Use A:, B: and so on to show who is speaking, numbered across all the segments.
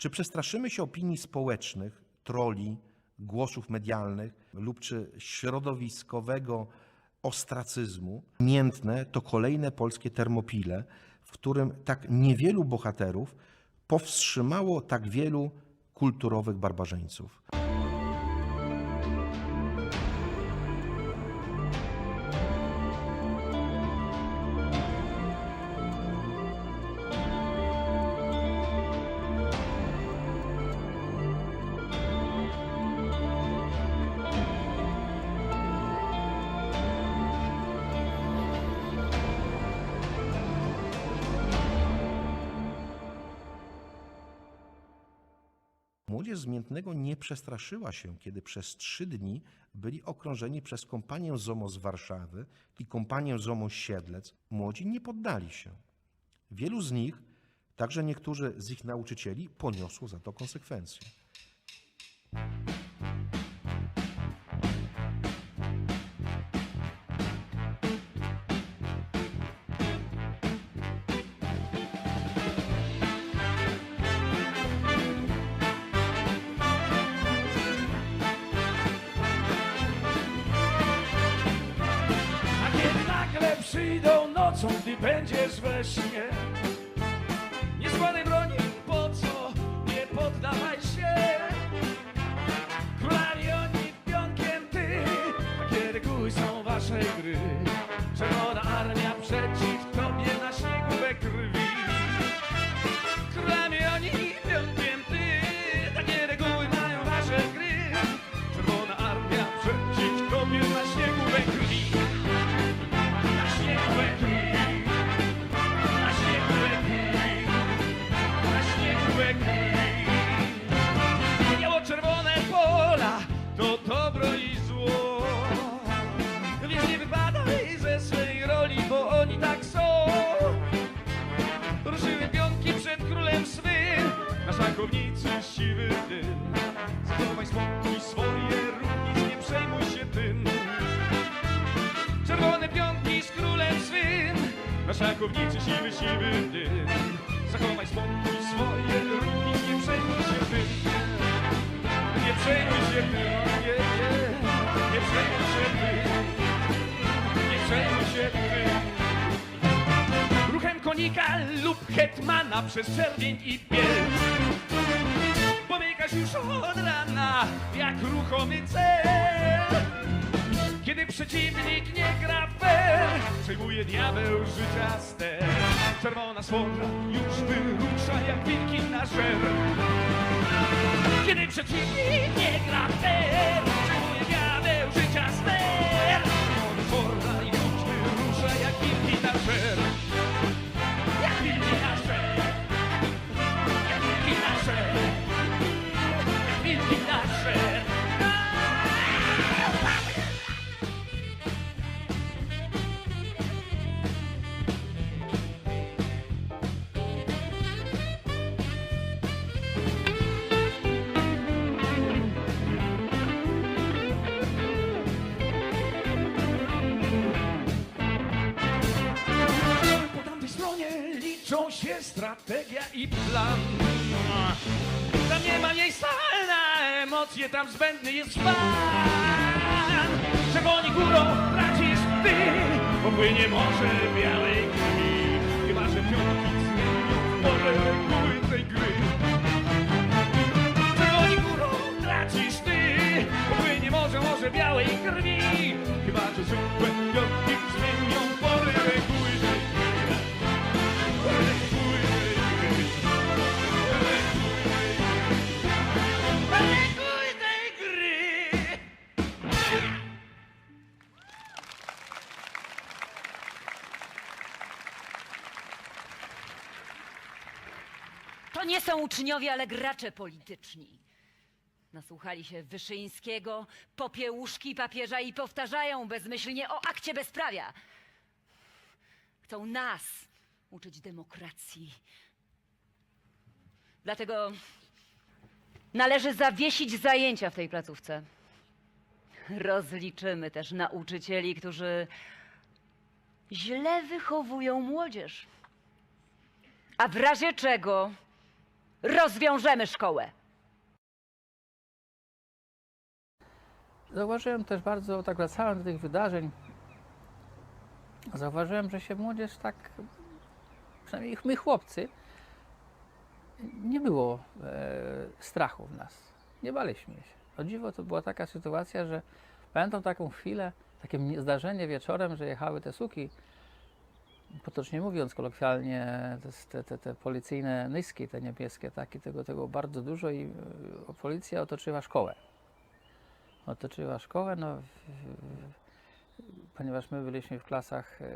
A: Czy przestraszymy się opinii społecznych, troli, głosów medialnych lub czy środowiskowego ostracyzmu? Miętne to kolejne polskie termopile, w którym tak niewielu bohaterów powstrzymało tak wielu kulturowych barbarzyńców. Młodzież z Miętnego nie przestraszyła się, kiedy przez trzy dni byli okrążeni przez kompanię ZOMO z Warszawy i kompanię ZOMO z Siedlec. Młodzi nie poddali się. Wielu z nich, także niektórzy z ich nauczycieli, poniosło za to konsekwencje.
B: Nocą, gdy będziesz we śnie. Nie broni, po co, nie poddawaj się. Królami oni, pionkiem ty. Takie reguły są wasze gry Czerwona armia przeciw tobie szachownicy siwy dym. Zachowaj spokój swoje ruch, nic nie przejmuj się tym. Czerwone pionki z królem swym Na szachownicy siwy, siwy dym Zachowaj spokój swoje ruki Nie przejmuj się tym Nie przejmuj się tym nie, nie. nie przejmuj się tym Nie przejmuj się tym Ruchem konika lub hetmana Przez czerwień i biel Już od rana Jak ruchomy cel. Kiedy przeciwnik nie gra fair Przejmuje diabeł życia ster. Czerwona słodra już wyrusza jak wilki na żer. Kiedy przeciwnik nie gra fair Przejmuje diabeł życia ster strategia i plan. Tam nie ma miejsca na emocje, tam zbędny jest fan. Czerwoni górą tracisz ty, popłynie morze białej krwi. Chyba, że pionki zmienią porę reguły tej gry. Czerwoni górą tracisz ty, popłynie morze, morze białej krwi. Chyba, że zwykłe
C: są uczniowie, ale gracze polityczni. Nasłuchali się Wyszyńskiego, popiełuszki papieża i powtarzają bezmyślnie o akcie bezprawia. Chcą nas uczyć demokracji. Dlatego należy zawiesić zajęcia w tej placówce. Rozliczymy też nauczycieli, którzy źle wychowują młodzież. A w razie czego rozwiążemy szkołę.
D: Zauważyłem też bardzo, tak wracając do tych wydarzeń, zauważyłem, że się młodzież tak, przynajmniej my chłopcy, nie było e, strachu w nas. Nie baliśmy się. O dziwo to była taka sytuacja, że pamiętam taką chwilę, takie zdarzenie wieczorem, że jechały te suki, potocznie mówiąc kolokwialnie, te, te, te policyjne nyski, te niebieskie, takie, tego, tego bardzo dużo i e, policja otoczyła szkołę otoczyła szkołę, no, w, w, ponieważ my byliśmy w klasach e,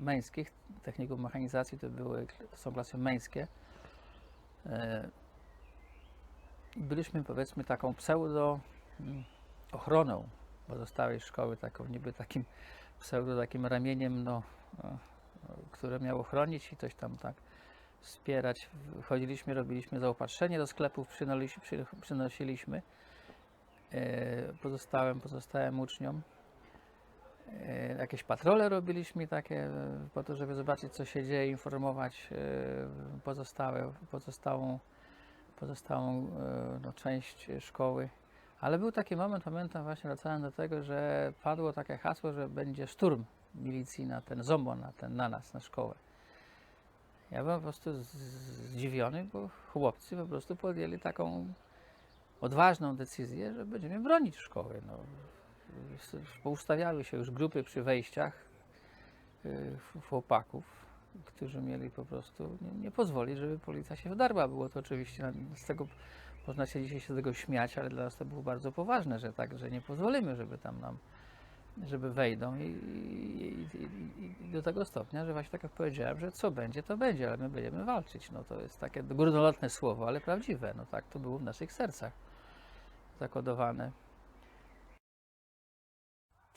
D: męskich, technikum mechanizacji to były, są klasy męskie. E, byliśmy powiedzmy taką pseudo mm, ochroną pozostałej szkoły, taką niby takim pseudo takim ramieniem, no, które miało chronić i coś tam tak wspierać. Chodziliśmy, robiliśmy zaopatrzenie do sklepów, przynosiliśmy, przy- przynosiliśmy e, pozostałym, pozostałym uczniom. E, Jakieś patrole robiliśmy takie e, po to, żeby zobaczyć co się dzieje, informować e, pozostałe, pozostałą, pozostałą e, no, część szkoły. Ale był taki moment, pamiętam właśnie wracałem do tego, że padło takie hasło, że będzie szturm milicji na ten ZOMO, na, ten, na nas, na szkołę. Ja byłem po prostu zdziwiony, bo chłopcy po prostu podjęli taką odważną decyzję, że będziemy bronić szkoły. No, poustawiały się już grupy przy wejściach y, ch- chłopaków, którzy mieli po prostu nie, nie pozwolić, żeby policja się wdarła. Było to oczywiście, z tego można się dzisiaj się z tego śmiać, ale dla nas to było bardzo poważne, że tak, że nie pozwolimy, żeby tam nam, żeby wejdą i, i, i, i- do tego stopnia, że właśnie tak jak powiedziałem, że co będzie, to będzie, ale my będziemy walczyć. No to jest takie górnolotne słowo, ale prawdziwe. No tak to było w naszych sercach zakodowane.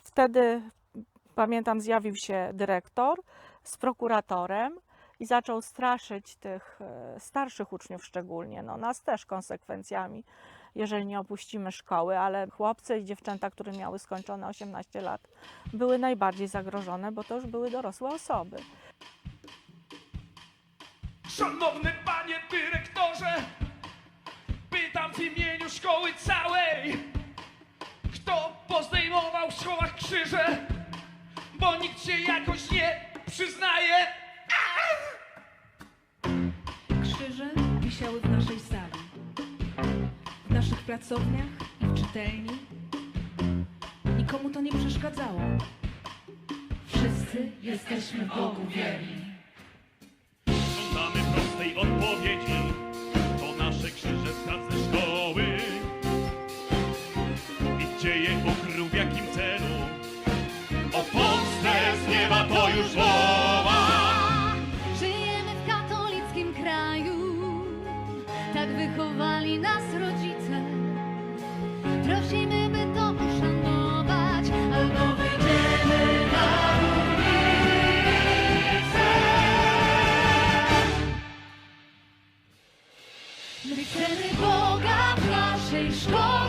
E: Wtedy, pamiętam, zjawił się dyrektor z prokuratorem i zaczął straszyć tych e, starszych uczniów szczególnie, no nas też konsekwencjami, jeżeli nie opuścimy szkoły, ale chłopcy i dziewczęta, które miały skończone 18 lat, były najbardziej zagrożone, bo to już były dorosłe osoby.
B: Szanowny panie dyrektorze, pytam w imieniu szkoły całej, kto pozdejmował w szkołach krzyże, bo nikt się jakoś nie przyznaje.
F: Krzyże wisiały w naszej sali, pracowniach i w czytelni. Nikomu to nie przeszkadzało. Wszyscy jesteśmy Bogu wierni.
B: Żądamy prostej odpowiedzi, to nasze krzyże pracy szkoły. I gdzie je ukrył, w jakim celu? O pomstę z nieba to już woła.
G: W naszej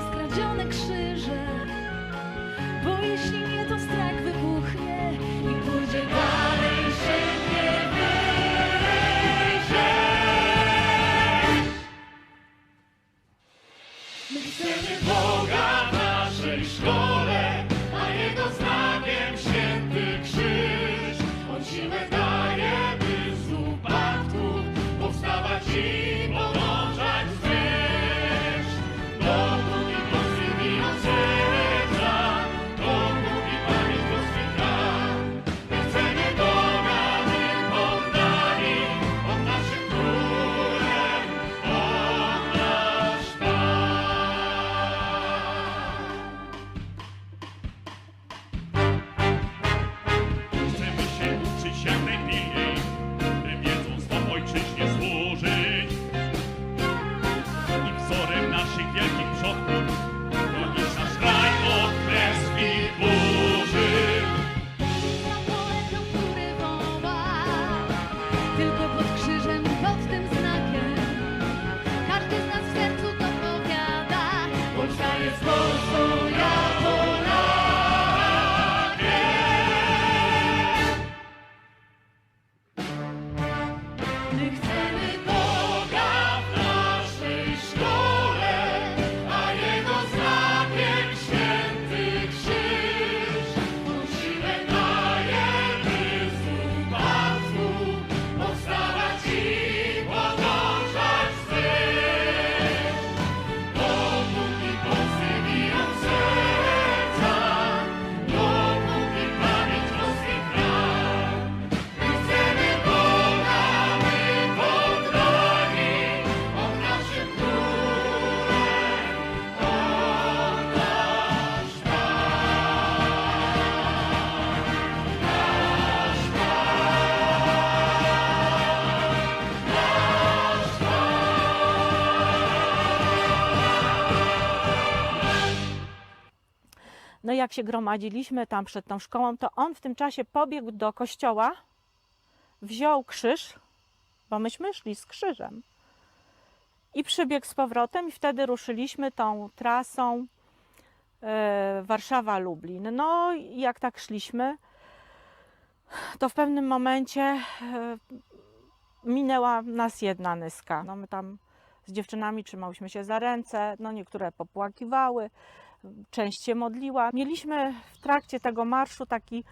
G: skradzione krzyże Bo jeśli nie,
E: No jak się gromadziliśmy tam przed tą szkołą, to on w tym czasie pobiegł do kościoła, wziął krzyż, bo myśmy szli z krzyżem. I przybiegł z powrotem i wtedy ruszyliśmy tą trasą e, Warszawa-Lublin. No jak tak szliśmy, to w pewnym momencie e, minęła nas jedna nyska. No my tam z dziewczynami trzymałyśmy się za ręce, no niektóre popłakiwały, część się modliła. Mieliśmy w trakcie tego marszu taki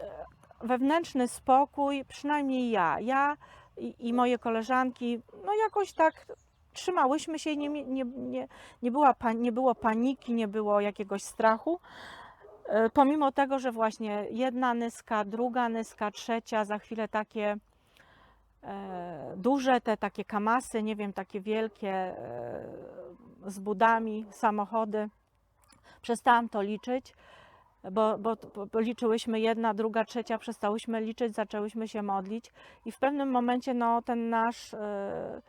E: e, wewnętrzny spokój, przynajmniej ja. Ja i, i moje koleżanki, no jakoś tak trzymałyśmy się, nie, nie, nie, nie, była, nie było paniki, nie było jakiegoś strachu. E, Pomimo tego, że właśnie jedna nyska, druga nyska, trzecia, za chwilę takie e, duże, te takie kamasy, nie wiem, takie wielkie e, z budami, samochody. Przestałam to liczyć, bo, bo, bo liczyłyśmy jedna, druga, trzecia, przestałyśmy liczyć, zaczęłyśmy się modlić i w pewnym momencie no, ten nasz, e,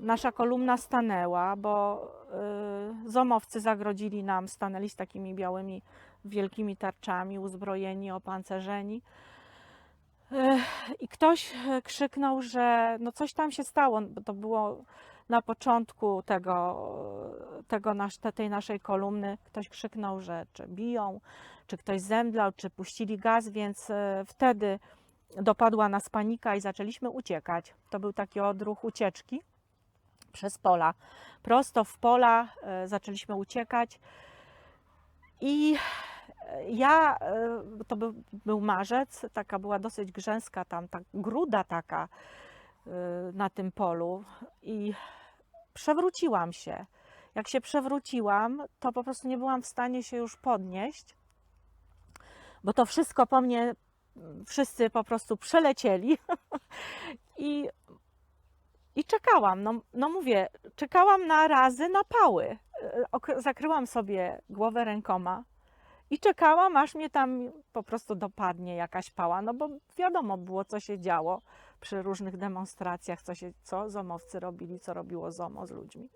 E: nasza kolumna stanęła, bo e, zomowcy zagrodzili nam, stanęli z takimi białymi, wielkimi tarczami, uzbrojeni, opancerzeni. E, I ktoś krzyknął, że no coś tam się stało, bo to było na początku tego, tego nasz, te- tej naszej kolumny. Ktoś krzyknął, że czy biją, czy ktoś zemdlał, czy puścili gaz, więc e, wtedy dopadła nas panika i zaczęliśmy uciekać. To był taki odruch ucieczki przez pola. Prosto w pola e, zaczęliśmy uciekać. I e, ja, to był, był marzec, taka była dosyć grzęska tam, tak gruda taka na tym polu i przewróciłam się. Jak się przewróciłam, to po prostu nie byłam w stanie się już podnieść, bo to wszystko po mnie, wszyscy po prostu przelecieli i, i czekałam. No, no mówię, czekałam na razy na pały. Ok- Zakryłam sobie głowę rękoma i czekałam, aż mnie tam po prostu dopadnie jakaś pała, no bo wiadomo było, co się działo przy różnych demonstracjach, co, się, co zomowcy robili, co robiło ZOMO z ludźmi.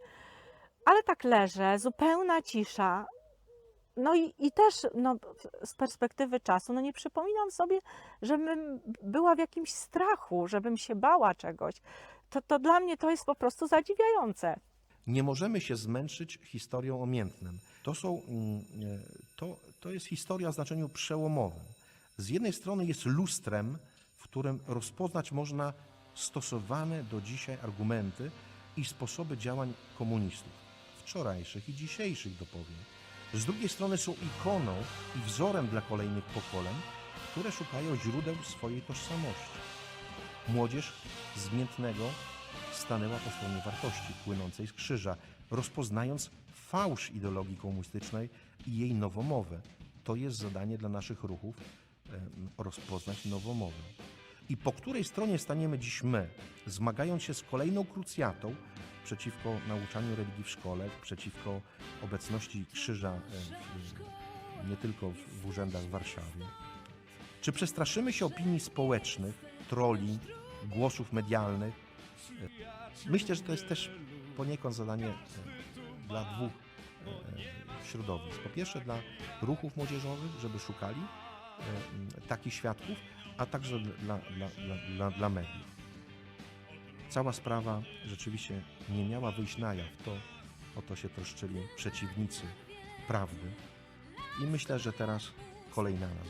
E: Ale tak leżę, zupełna cisza. No i, i też no, z perspektywy czasu, no nie przypominam sobie, żebym była w jakimś strachu, żebym się bała czegoś. To, to dla mnie to jest po prostu zadziwiające.
A: Nie możemy się zmęczyć historią o. To, są, mm, e, to, to jest historia o znaczeniu przełomowym. Z jednej strony jest lustrem, którym rozpoznać można stosowane do dzisiaj argumenty i sposoby działań komunistów, wczorajszych i dzisiejszych dopowiem. Z drugiej strony są ikoną i wzorem dla kolejnych pokoleń, które szukają źródeł swojej tożsamości. Młodzież z Miętnego stanęła po stronie wartości płynącej z krzyża, rozpoznając fałsz ideologii komunistycznej i jej nowomowę. To jest zadanie dla naszych ruchów rozpoznać nowomowę. I po której stronie staniemy dziś my, zmagając się z kolejną krucjatą przeciwko nauczaniu religii w szkole, przeciwko obecności krzyża e, w, nie tylko w, urzędach w Warszawie? Czy przestraszymy się opinii społecznych, troli, głosów medialnych, Myślę, że to jest też poniekąd zadanie e, dla dwóch e, środowisk. Po pierwsze dla ruchów młodzieżowych, żeby szukali e, takich świadków, a także dla, dla, dla, dla, dla mediów. Cała sprawa rzeczywiście nie miała wyjść na jaw. To o to się troszczyli przeciwnicy prawdy. I myślę, że teraz kolej na nas.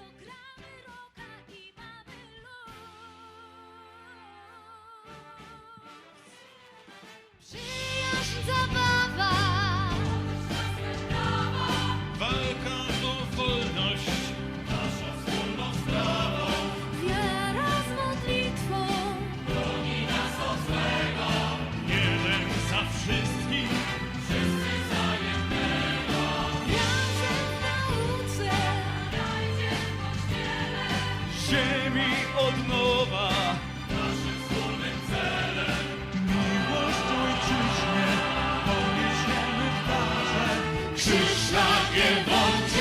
B: Krzyż na wiewącie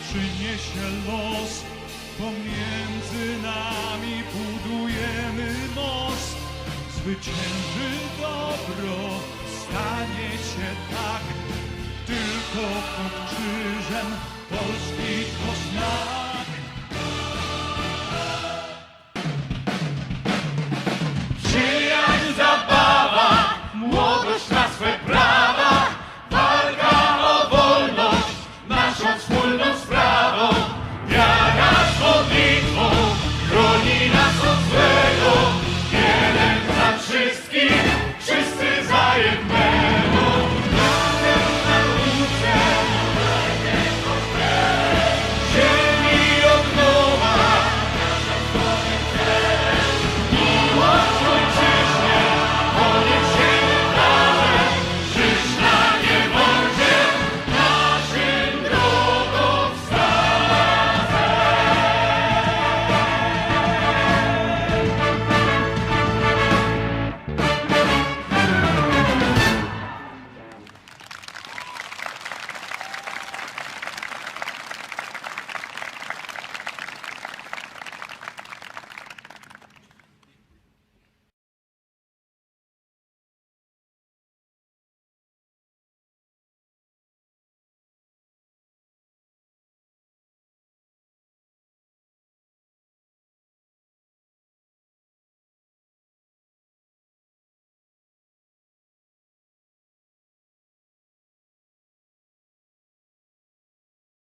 H: przyniesie los. Pomiędzy nami budujemy most. Zwycięży dobro, stanie się tak. Tylko pod krzyżem Polski to.